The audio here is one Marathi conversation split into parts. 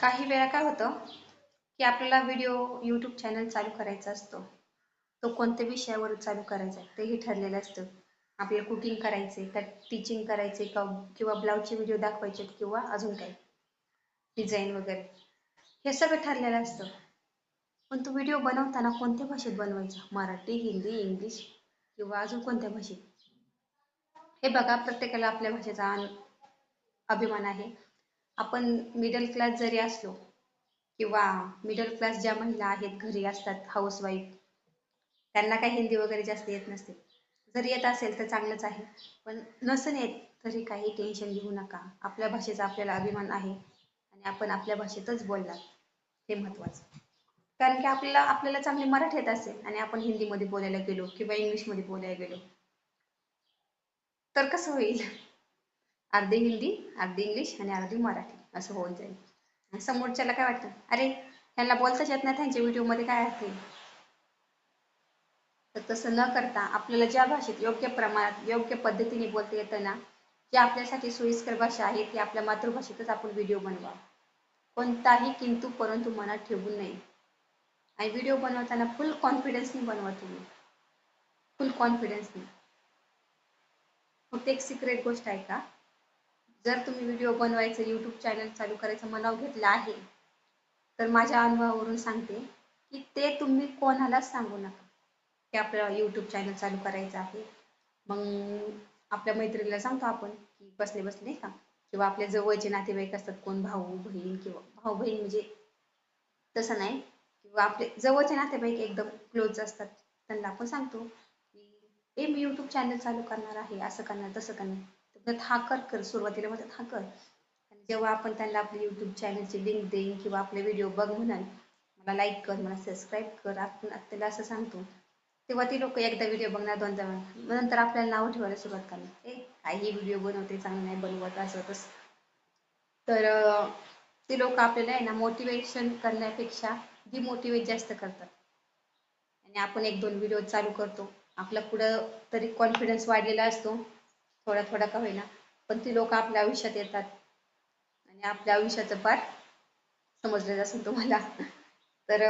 काही वेळा काय होतं की आपल्याला व्हिडिओ यूट्यूब चॅनल चालू करायचा असतो. तो कोणत्या विषयावर चालू करायचा? आहे तेही ठरलेलं असतं. आपल्याला कुकिंग करायचे का टीचिंग करायचे का किंवा ब्लाऊजचे व्हिडिओ दाखवायचे किंवा अजून काही डिझाईन वगैरे. हे सगळं ठरलेलं असतं. पण तो व्हिडिओ बनवताना कोणत्या भाषेत बनवायचा? मराठी हिंदी इंग्लिश किंवा अजून कोणत्या भाषेत? हे बघा प्रत्येकाला आपल्या भाषेचा अभिमान आहे. आपण मिडल क्लास जरी असलो किंवा मिडल क्लास ज्या महिला आहेत घरी असतात हाऊसवाईफ त्यांना काही हिंदी वगैरे जास्त येत नसते. जर येत असेल तर चांगलंच आहे. पण नसन येत तरी काही टेन्शन घेऊ नका. आपल्या भाषेचा आपल्याला अभिमान आहे आणि आपण आपल्या भाषेतच बोलणार हे महत्वाचं. कारण की आपल्याला आपल्याला चांगली मराठी येत असेल आणि आपण हिंदीमध्ये बोलायला गेलो किंवा इंग्लिशमध्ये बोलायला गेलो तर कसं होईल? अर्धी हिंदी अर्धी इंग्लिश आणि अर्धी मराठी असं होऊन जाईल. समोरच्याला काय वाटतं? अरे ह्यांना बोलताच येत नाही त्यांच्या व्हिडिओमध्ये काय आहे? तर तसं न करता आपल्याला ज्या भाषेत योग्य प्रमाणात योग्य पद्धतीने बोलता येतं ना जी आपल्यासाठी सोयीस्कर भाषा आहे ती आपल्या मातृभाषेतच आपण व्हिडिओ बनवा. कोणताही किंतु परंतु मनात ठेवू नये. आणि व्हिडिओ बनवताना फुल कॉन्फिडन्सनी बनवा तुम्ही. फुल कॉन्फिडन्सनी फक्त एक सिक्रेट गोष्ट आहे का? जर तुम्ही व्हिडिओ बनवायचं यूट्यूब चॅनल चालू करायचं मनाव घेतलं आहे तर माझ्या अनुभवावरून सांगते की ते तुम्ही कोणालाच सांगू नका की आपलं यूट्यूब चॅनल चालू करायचं आहे. मग आपल्या मैत्रिणीला सांगतो आपण की बसले बसले का? किंवा आपल्या जवळचे नातेवाईक असतात कोण भाऊ बहीण किंवा भाऊ बहीण म्हणजे तसं नाही. किंवा आपले जवळचे नातेवाईक एकदम क्लोज असतात त्यांना आपण सांगतो की ए मी यूट्यूब चॅनल चालू करणार आहे असं करणार तसं करणार. तर हा कर कर सुरुवातीला म्हणतात हा कर जेव्हा आपण त्यांना आपली यूट्यूब चॅनलची लिंक देईन किंवा आपले व्हिडिओ बघ म्हणाल मला लाईक कर मला सबस्क्राईब कर आपण त्याला असं सांगतो. तेव्हा ती लोक एकदा व्हिडिओ बघणार दोनदा बघणार. नंतर आपल्याला नाव ठेवायला सुरुवात करणार. ए काही व्हिडिओ बनवते चांगलं नाही बनवत असं तसं. तर ते लोक आपल्याला आहे ना मोटिवेशन करण्यापेक्षा डिमोटिवेट जास्त करतात. आणि आपण एक दोन व्हिडिओ चालू करतो. आपला पुढं तरी कॉन्फिडन्स वाढलेला असतो. थोडा थोडा का होईना पण ती लोक आपल्या आयुष्यात येतात. आणि आपल्या आयुष्याचं पार समजलेलं असेल तुम्हाला. तर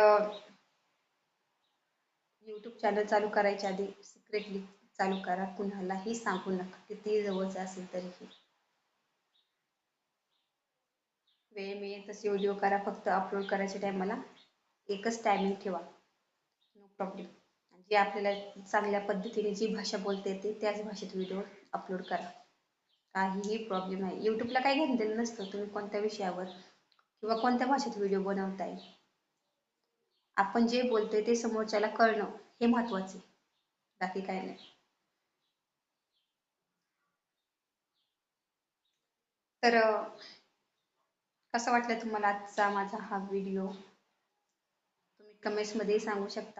यूट्यूब चॅनल चालू करायच्या आधी सिक्रेटली चालू करा. कुणालाही सांगू नका. किती जवळचं असेल तरीही. वेळ मिळेल तसे व्हिडिओ करा. फक्त अपलोड करायच्या टायमाला एकच टायमिंग ठेवा. नो प्रॉब्लेम जे आपल्याला चांगल्या पद्धतीने जी भाषा बोलता येते त्याच भाषेत व्हिडिओ अपलोड करा. काहीही प्रॉब्लेम नाही. यूट्यूबला काही घेणं दिलं नसतं. तुम्ही कोणत्या विषयावर किंवा कोणत्या भाषेत व्हिडिओ बनवताय? आपण जे बोलतोय ते समोरच्याला कळणं हे महत्त्वाचे बाकी काय नाही. तर कसं वाटलं तुम्हाला आजचा माझा हा व्हिडिओ तुम्ही कमेंट्समध्ये सांगू शकता.